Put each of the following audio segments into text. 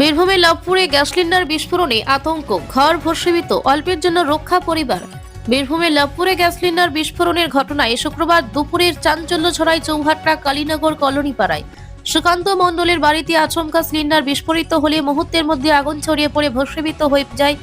বীরভূমের লাভপুরে gas cylinder বিস্ফোরণে আতঙ্ক, ঘর ভস্মীভূত, অল্পের জন্য রক্ষা পরিবার। বীরভূমের লাভপুরে গ্যাস সিলিন্ডার বিস্ফোরণের ঘটনায় শুক্রবার দুপুরের চাঞ্চল্য ছড়ায় চৌহাট্টা কালীনগর কলোনি পাড়ায় সুকান্ত মণ্ডলের বাড়িতে আচমকা সিলিন্ডার বিস্ফোরিত হলে মুহূর্তের মধ্যে আগুন ছড়িয়ে পড়ে, ভস্মীভূত হয়ে যায়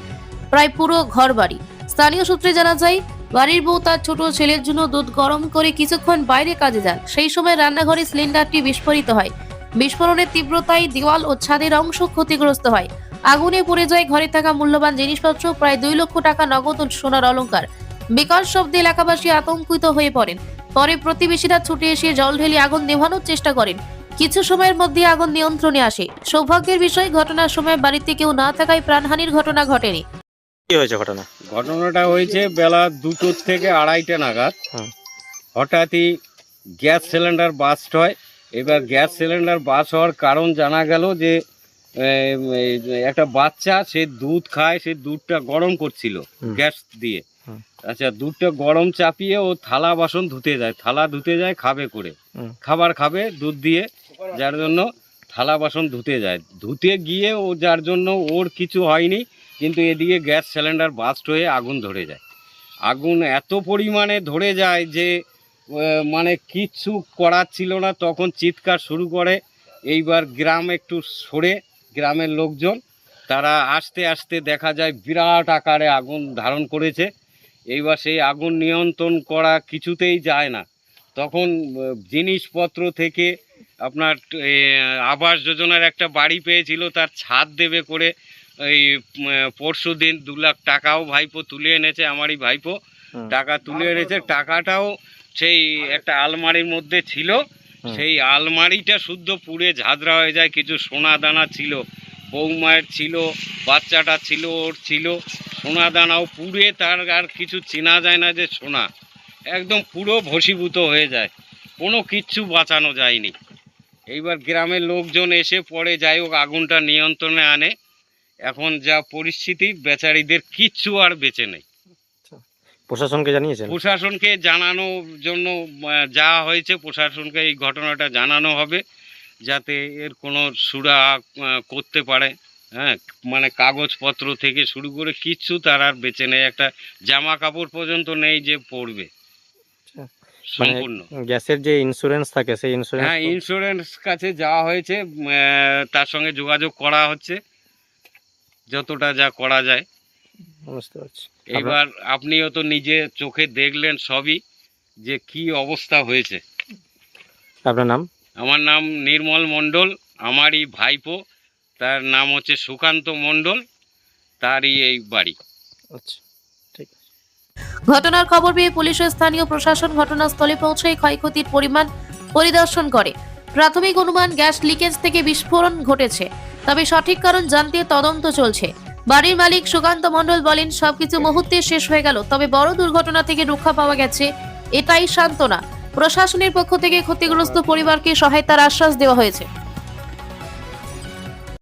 প্রায় পুরো ঘর বাড়ি স্থানীয় সূত্রে জানা যায়, বাড়ির বউ তার ছোট ছেলের জন্য দুধ গরম করে কিছুক্ষণ বাইরে কাজে যান। সেই সময় রান্নাঘরে সিলিন্ডারটি বিস্ফোরিত হয়। বিস্ফোরণের তীব্রতায় দেওয়াল ও ছাদের অংশ ক্ষতিগ্রস্ত হয়। আগুনে পড়ে যায় ঘরে থাকা মূল্যবান জিনিসপত্র প্রায় দুই লক্ষ টাকা নগদ ও সোনার অলংকার। বিকট শব্দে এলাকাবাসী আতঙ্কিত হয়ে পড়েন। পরে প্রতিবেশীরা ছুটে এসে জল ঢেলে আগুন নেভানোর চেষ্টা করেন। কিছু সময়ের মধ্যে আগুন নিয়ন্ত্রণে আসে। সৌভাগ্যের বিষয় ঘটনার সময় বাড়িতে কেউ না থাকায় প্রাণহানির ঘটনা ঘটেনি। কি হয়েছে ঘটনা? ঘটনাটা হয়েছে বেলা দুটোর থেকে আড়াইটা নাগাদ। হঠাৎই গ্যাস সিলিন্ডার বাস্ট হয়। এবার গ্যাস সিলিন্ডার বাস হওয়ার কারণ জানা গেল যে একটা বাচ্চা সে দুধ খায় সে দুধটা গরম করছিল গ্যাস দিয়ে। আচ্ছা দুধটা গরম চাপিয়ে ও থালা বাসন ধুতে যায় থালা ধুতে যায় খাবে করে। খাবার খাবে দুধ দিয়ে যার জন্য থালা বাসন ধুতে যায়। ধুতে গিয়ে ও যার জন্য ওর কিছু হয়নি কিন্তু এদিকে গ্যাস সিলিন্ডার বাস্ট হয়ে আগুন ধরে যায়। আগুন এত পরিমাণে ধরে যায় যে মানে কিচ্ছু করার ছিল না, তখন চিৎকার শুরু করে। এইবার গ্রাম একটু সরে, গ্রামের লোকজন, তারা আস্তে আস্তে দেখা যায় বিরাট আকারে আগুন ধারণ করেছে। এইবার সেই আগুন নিয়ন্ত্রণ করা কিছুতেই যায় না। তখন জিনিসপত্র থেকে আপনার আবাস যোজনার একটা বাড়ি পেয়েছিল, তার ছাদ দেবে করে এই পরশু দিন দু লাখ টাকাও ভাইপো তুলে এনেছে, আমারই ভাইপো। টাকা তুলে এনেছে। টাকাটাও সেই একটা আলমারির মধ্যে ছিল। সেই আলমারিটা শুদ্ধ পুড়ে ঝাঁঝরা হয়ে যায়। কিছু সোনা দানা ছিল। বৌমায়ের ছিল বাচ্চাটা ছিল ওর ছিল। সোনা দানাও পুড়ে তার আর কিছু চেনা যায় না যে সোনা। একদম পুরো ভসীভূত হয়ে যায়। কোনো কিচ্ছু বাঁচানো যায়নি। এইবার গ্রামের লোকজন এসে পরে যাই হোক আগুনটা নিয়ন্ত্রণে আনে। এখন যা পরিস্থিতি বেচারিদের কিচ্ছু আর বেঁচে নেই। প্রশাসনকে জানিয়েছেন? প্রশাসনকে জানানোর জন্য যাওয়া হয়েছে প্রশাসনকে এই ঘটনাটা জানানো হবে যাতে এর কোনো সুরা করতে পারে। হ্যাঁ মানে কাগজপত্র থেকে শুরু করে কিচ্ছু তার আর বেঁচে নেই। একটা জামা কাপড় পর্যন্ত নেই যে পরবে আচ্ছা। মানে সম্পূর্ণ। গ্যাসের যে ইন্স্যুরেন্স থাকে সেই ইন্স্যুরেন্স হ্যাঁ ইন্স্যুরেন্স কাছে যাওয়া হয়েছে তার সঙ্গে যোগাযোগ করা হচ্ছে। যতটা যা করা যায়। বুঝতে পারছি। এবার আপনিও তো নিজে চোখে দেখলেন সবই যে কি অবস্থা হয়েছে। আপনার নাম? আমার নাম নির্মল মণ্ডল আমারই ভাইপো তার নাম হচ্ছে সুকান্ত মণ্ডল তারই এই বাড়ি। আচ্ছা ঘটনার খবর পেয়ে পুলিশ ও স্থানীয় প্রশাসন ঘটনাস্থলে পৌঁছে ক্ষয়ক্ষতির পরিমাণ পরিদর্শন করে। প্রাথমিক অনুমান গ্যাস লিকেজ থেকে বিস্ফোরণ ঘটেছে। তবে সঠিক কারণ জানতে তদন্ত চলছে। বাড়ির মালিক সুকান্ত মণ্ডল বলেন, সবকিছু মুহূর্তে শেষ হয়ে গেল, তবে বড় দুর্ঘটনা থেকে রক্ষা পাওয়া গেছে, এটাই সান্ত্বনা। প্রশাসনের পক্ষ থেকে ক্ষতিগ্রস্ত পরিবারকে সহায়তার আশ্বাস দেওয়া হয়েছে।